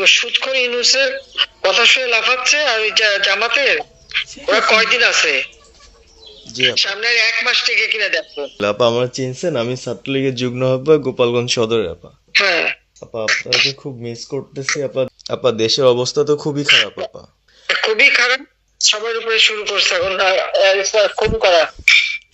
ইউনুসের কথা শুনে লাফাচ্ছে আর ওই জামাতের? ওরা কয়দিন আছে? সামনের এক মাস থেকে কিনা দেখো। আপা আমার চিনছেন আমি ছাত্রলীগের যুগ্ম গোপালগঞ্জ সদরে আপা। হ্যাঁ। আপা আপনাকে খুব মিস করতেছি আপা আপা দেশের অবস্থা তো খুবই খারাপ আপা। খুবই খারাপ সবার উপরে শুরু করছে এখন আর- আর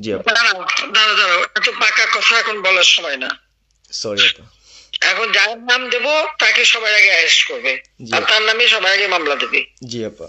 জি আপা। দাঁড়াও দাঁড়াও এত পাকা কথা এখন বলার সময় না। সরি আপা। এখন যার নাম দেব তাকে সবার আগে অ্যারেস্ট করবে। আর তার নামে সবার আগে মামলা দেবে। জি আপা।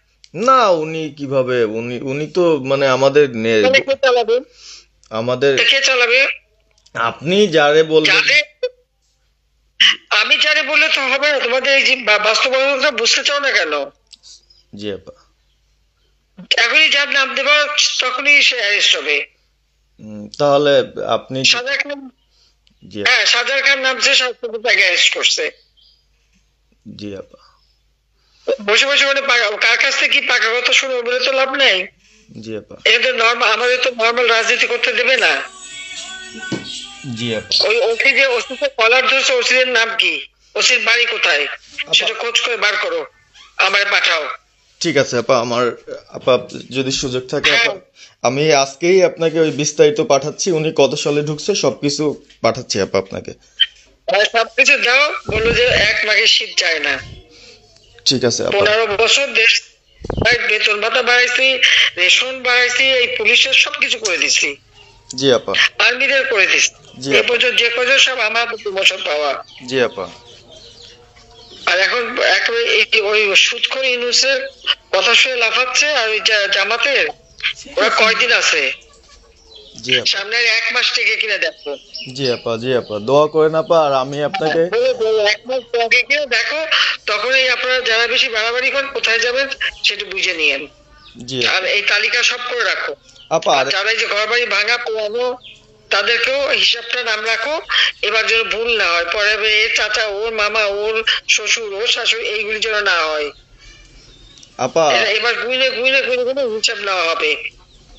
না উনি কীভাবে? উনি উনি তো মানে আমাদের নে- কে চালাবে? আমাদের আপনি যারে বলবেন আমি যারে বললে তো হবে না তোমাদের এই যে বাস্তবতা বুঝতে চাও না কেন? জি আপা। এখনই যার নাম দেবা তখনই সে অ্যারেস্ট হবে। তাহলে আপনি সাজা খান জি হ্যাঁ সাজার খান নামছে সবকিছু তাকে অ্যারেস্ট করছে। জি আপা। বসে বসে মানে কার কাছ থেকে কি পাকা কথা শুনে বলে তো লাভ নেই? জি আপা। নর্মাল আমাদের তো নর্মাল রাজনীতি করতে দেবে না। জি আপা। ওই ওসি যে ওসিতে কলার ধরছে নাম কি? ওসির বাড়ি কোথায়? সেটা খোঁজ করে বার করো আমায় পাঠাও। ঠিক আছে আপা আমার আপা যদি সুযোগ থাকে আপা হ্যাঁ। আমি আজকেই আপনাকে ওই বিস্তারিত পাঠাচ্ছি উনি কত সালে ঢুকছে সবকিছু পাঠাচ্ছি আপা আপনাকে। সবকিছু দাও বলল যে এক মাঘের শীত যায় না। ঠিক আছে পনেরো বছর দেশ বেতন ভাতা বাড়াইছি রেশন বাড়াইছি এই পুলিশের সবকিছু করে দিছি। জি আপা। আর্মিদের করে দিছি। এ পর্যন্ত যে কজন সব আমার পাওয়া। জি আপা। আর এখন ওই সুদখোর ইউনুসের কথা শুনে লাফাচ্ছে আর ওই জামাতের? ওরা কয়দিন আছে? জি আপা। সামনে আর এক মাস থেকে কিনা দেখো। জি আপা জি আপা। দোয়া করেন আপা আর আমি আপনাকে বলে বলে এক মাস থেকে কিনা দেখো তখনই আপনারা যারা বেশি বাড়াবাড়ি করেন কোথায় যাবেন সেটা বুঝে নিয়েন। জি। আর এই তালিকা সব করে রাখো। আপা যারা এই যে ঘর বাড়ি ভাঙা পোড়ানো তাদেরকেও হিসাবটা নাম রাখো। এবার যেন ভুল না হয় পরে এর চাচা ওর মামা ওর শ্বশুর ওর শাশুড়ি এইগুলি যেন না হয়। আপা। এবার গুইনে গুইনে গুইনে গুইনে হিসাব নেওয়া হবে।